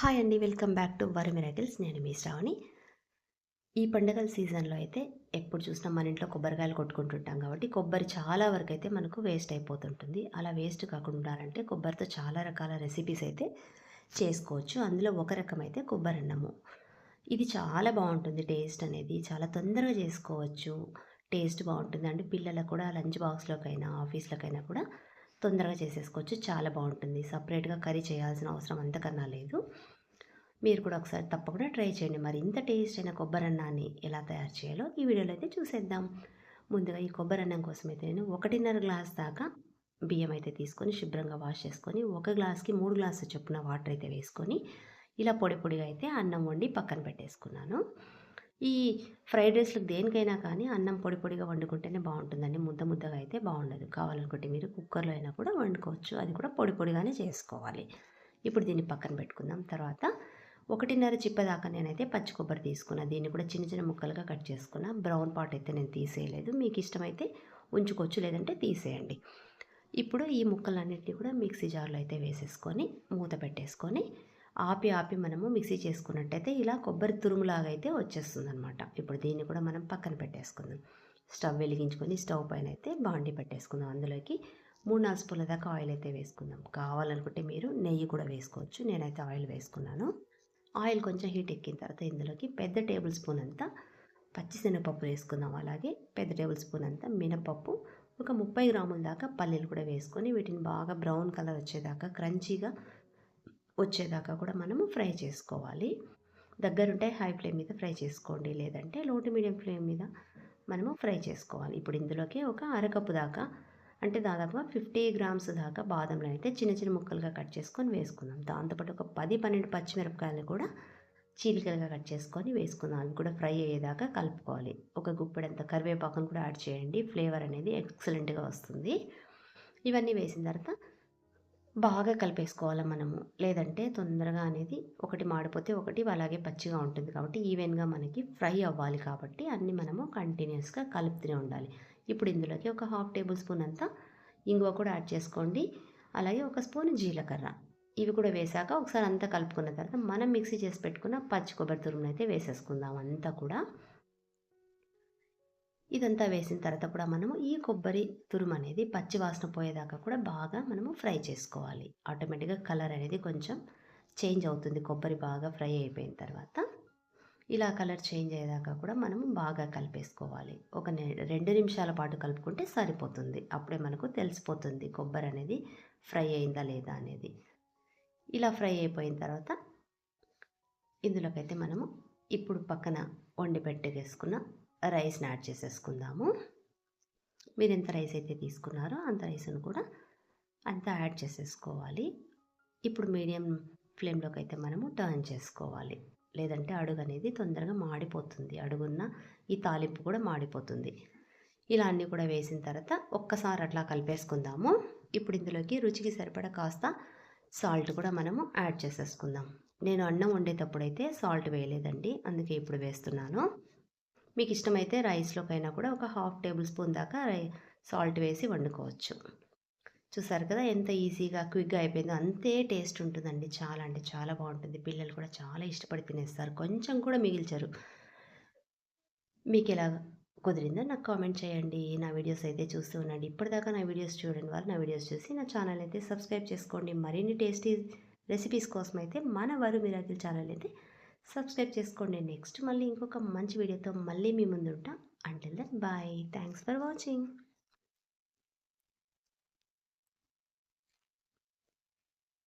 Hi అండి welcome back to Vari miracles. నేను మీ శ్రావణి. ఈ పండగల సీజన్లో అయితే ఎప్పుడు చూసినా మన ఇంట్లో కొబ్బరికాయలు కొట్టుకుంటుంటాం కాబట్టి కొబ్బరి చాలా వరకు అయితే మనకు వేస్ట్ అయిపోతుంటుంది. అలా వేస్ట్ కాకుండా ఉండాలంటే కొబ్బరితో చాలా రకాల రెసిపీస్ అయితే చేసుకోవచ్చు. అందులో ఒక రకం అయితే కొబ్బరి అన్నము. ఇది చాలా బాగుంటుంది టేస్ట్ అనేది. చాలా తొందరగా చేసుకోవచ్చు. టేస్ట్ బాగుంటుంది. అంటే పిల్లలకు కూడా లంచ్ బాక్స్లోకైనా ఆఫీస్లోకైనా కూడా తొందరగా చేసేసుకోవచ్చు. చాలా బాగుంటుంది. సపరేట్గా కర్రీ చేయాల్సిన అవసరం అంతకన్నా లేదు. మీరు కూడా ఒకసారి తప్పకుండా ట్రై చేయండి. మరి ఇంత టేస్ట్ అయిన కొబ్బరి అన్నాన్ని ఎలా తయారు చేయాలో ఈ వీడియోలో అయితే చూసేద్దాం. ముందుగా ఈ కొబ్బరి అన్నం కోసం అయితే నేను ఒకటిన్నర గ్లాస్ దాకా బియ్యం అయితే తీసుకొని శుభ్రంగా వాష్ చేసుకొని ఒక గ్లాస్కి మూడు గ్లాసు చొప్పున వాటర్ అయితే వేసుకొని ఇలా పొడి పొడిగా అయితే అన్నం వండి పక్కన పెట్టేసుకున్నాను. ఈ ఫ్రైడ్ రైస్లకు దేనికైనా కానీ అన్నం పొడి పొడిగా వండుకుంటేనే బాగుంటుందండి. ముద్ద ముద్దగా అయితే బాగుండదు. కావాలనుకుంటే మీరు కుక్కర్లో అయినా కూడా వండుకోవచ్చు. అది కూడా పొడి పొడిగానే చేసుకోవాలి. ఇప్పుడు దీన్ని పక్కన పెట్టుకుందాం. తర్వాత ఒకటిన్నర చిప్ప దాకా నేనైతే పచ్చి కొబ్బరి తీసుకున్నా. దీన్ని కూడా చిన్న చిన్న ముక్కలుగా కట్ చేసుకున్నా. బ్రౌన్ పాట్ అయితే నేను తీసేయలేదు. మీకు ఇష్టమైతే ఉంచుకోవచ్చు లేదంటే తీసేయండి. ఇప్పుడు ఈ ముక్కలన్నింటినీ కూడా మిక్సీ జార్లో అయితే వేసేసుకొని మూత పెట్టేసుకొని ఆపి ఆపి మనము మిక్సీ చేసుకున్నట్టయితే ఇలా కొబ్బరి తురుములాగా అయితే వచ్చేస్తుంది అనమాట ఇప్పుడు దీన్ని కూడా మనం పక్కన పెట్టేసుకుందాం. స్టవ్ వెలిగించుకొని స్టవ్ పైన అయితే బాండి పెట్టేసుకుందాం. అందులోకి మూడు నాలుగు స్పూన్ల దాకా ఆయిల్ అయితే వేసుకుందాం. కావాలనుకుంటే మీరు నెయ్యి కూడా వేసుకోవచ్చు. నేనైతే ఆయిల్ వేసుకున్నాను. ఆయిల్ కొంచెం హీట్ ఎక్కిన తర్వాత ఇందులోకి పెద్ద టేబుల్ స్పూన్ అంతా పచ్చిశనగపప్పు వేసుకుందాం. అలాగే పెద్ద టేబుల్ స్పూన్ అంతా మినపప్పు. ఒక ముప్పై గ్రాముల దాకా పల్లీలు కూడా వేసుకొని వీటిని బాగా బ్రౌన్ కలర్ వచ్చేదాకా క్రంచీగా వచ్చేదాకా కూడా మనము ఫ్రై చేసుకోవాలి. దగ్గరుంటే హై ఫ్లేమ్ మీద ఫ్రై చేసుకోండి. లేదంటే లో టు మీడియం ఫ్లేమ్ మీద మనము ఫ్రై చేసుకోవాలి. ఇప్పుడు ఇందులోకి ఒక అరకప్పు దాకా అంటే దాదాపుగా ఫిఫ్టీ గ్రామ్స్ దాకా బాదంలో అయితే చిన్న చిన్న ముక్కలుగా కట్ చేసుకొని వేసుకుందాం. దాంతోపాటు ఒక పది పన్నెండు పచ్చిమిరపకాయలు కూడా చీలికలుగా కట్ చేసుకొని వేసుకుందాం. అవి కూడా ఫ్రై అయ్యేదాకా కలుపుకోవాలి. ఒక గుప్పెడంత కరివేపాకును కూడా యాడ్ చేయండి. ఫ్లేవర్ అనేది ఎక్సలెంట్గా వస్తుంది. ఇవన్నీ వేసిన తర్వాత బాగా కలిపేసుకోవాలి మనము. లేదంటే తొందరగా అనేది ఒకటి మాడిపోతే ఒకటి అలాగే పచ్చిగా ఉంటుంది కాబట్టి ఈవెన్గా మనకి ఫ్రై అవ్వాలి కాబట్టి అన్నీ మనము కంటిన్యూస్గా కలుపుతూనే ఉండాలి. ఇప్పుడు ఇందులోకి ఒక హాఫ్ టేబుల్ స్పూన్ అంతా ఇంగువ కూడా యాడ్ చేసుకోండి. అలాగే ఒక స్పూన్ జీలకర్ర. ఇవి కూడా వేసాక ఒకసారి అంతా కలుపుకున్న తర్వాత మనం మిక్సీ చేసి పెట్టుకున్న పచ్చి కొబ్బరి తురుమును అయితే వేసేసుకుందాం. అంతా కూడా ఇదంతా వేసిన తర్వాత కూడా మనము ఈ కొబ్బరి తురుము అనేది పచ్చి వాసన పోయేదాకా కూడా బాగా మనము ఫ్రై చేసుకోవాలి. ఆటోమేటిక్గా కలర్ అనేది కొంచెం చేంజ్ అవుతుంది. కొబ్బరి బాగా ఫ్రై అయిపోయిన తర్వాత ఇలా కలర్ చేంజ్ అయ్యేదాకా కూడా మనము బాగా కలిపేసుకోవాలి. ఒక రెండు నిమిషాల పాటు కలుపుకుంటే సరిపోతుంది. అప్పుడే మనకు తెలిసిపోతుంది కొబ్బరి అనేది ఫ్రై అయిందా లేదా అనేది. ఇలా ఫ్రై అయిపోయిన తర్వాత ఇందులోకైతే మనము ఇప్పుడు పక్కన వండి పెట్టేసుకున్న రైస్ని యాడ్ చేసేసుకుందాము. మీరు ఎంత రైస్ అయితే తీసుకున్నారో అంత రైస్ను కూడా అంతా యాడ్ చేసేసుకోవాలి. ఇప్పుడు మీడియం ఫ్లేమ్లోకి అయితే మనము టర్న్ చేసుకోవాలి. లేదంటే అడుగు అనేది తొందరగా మాడిపోతుంది. అడుగున్న ఈ తాలింపు కూడా మాడిపోతుంది. ఇలా అన్నీ కూడా వేసిన తర్వాత ఒక్కసారి అట్లా కలిపేసుకుందాము. ఇప్పుడు ఇందులోకి రుచికి సరిపడా కాస్త సాల్ట్ కూడా మనము యాడ్ చేసేసుకుందాం. నేను అన్నం వండేటప్పుడైతే సాల్ట్ వేయలేదండి. అందుకే ఇప్పుడు వేస్తున్నాను. మీకు ఇష్టమైతే రైస్లోకైనా కూడా ఒక హాఫ్ టేబుల్ స్పూన్ దాకా సాల్ట్ వేసి వండుకోవచ్చు. చూసారు కదా ఎంత ఈజీగా క్విక్గా అయిపోయిందో. అంతే టేస్ట్ ఉంటుందండి. చాలా అంటే చాలా బాగుంటుంది. పిల్లలు కూడా చాలా ఇష్టపడి తినేస్తారు. కొంచెం కూడా మిగిల్చరు. మీకు ఎలా కుదిరిందో నాకు కామెంట్ చేయండి. నా వీడియోస్ అయితే చూస్తూ ఉండండి. ఇప్పటిదాకా నా వీడియోస్ చూడండి వారు నా వీడియోస్ చూసి నా ఛానల్ అయితే సబ్స్క్రైబ్ చేసుకోండి. మరిన్ని టేస్టీ రెసిపీస్ కోసం అయితే మన వరు మిరాకిల్ ఛానల్ అయితే సబ్స్క్రైబ్ చేసుకోండి. నెక్స్ట్ మళ్ళీ ఇంకొక మంచి వీడియోతో మళ్ళీ మీ ముందు ఉంటా until then bye thanks for watching